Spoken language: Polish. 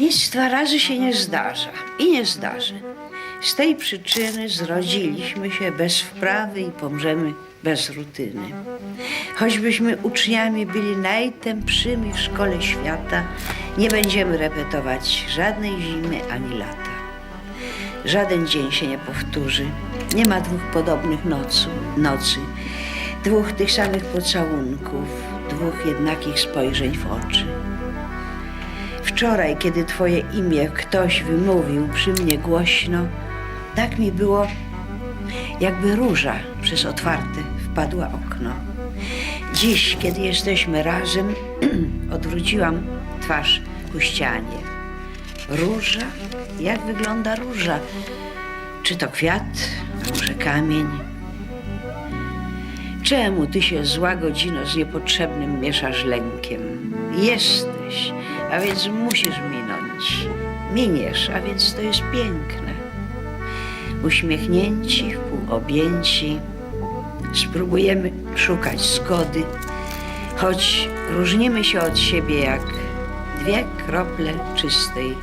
Nic dwa razy się nie zdarza i nie zdarzy. Z tej przyczyny zrodziliśmy się bez wprawy i pomrzemy bez rutyny. Choćbyśmy uczniami byli najtępszymi w szkole świata, nie będziemy repetować żadnej zimy ani lata. Żaden dzień się nie powtórzy. Nie ma dwóch podobnych nocu, nocy, dwóch tych samych pocałunków, dwóch jednakich spojrzeń w oczy. Wczoraj, kiedy Twoje imię ktoś wymówił przy mnie głośno, tak mi było, jakby róża przez otwarte wpadła okno. Dziś, kiedy jesteśmy razem, odwróciłam twarz ku ścianie. Róża? Jak wygląda róża? Czy to kwiat, a może kamień? Czemu ty się zła godzino z niepotrzebnym mieszasz lękiem? Jesteś, a więc musisz minąć. Miniesz, a więc to jest piękne. Uśmiechnięci, wpółobjęci, spróbujemy szukać zgody, choć różnimy się od siebie jak dwie krople czystej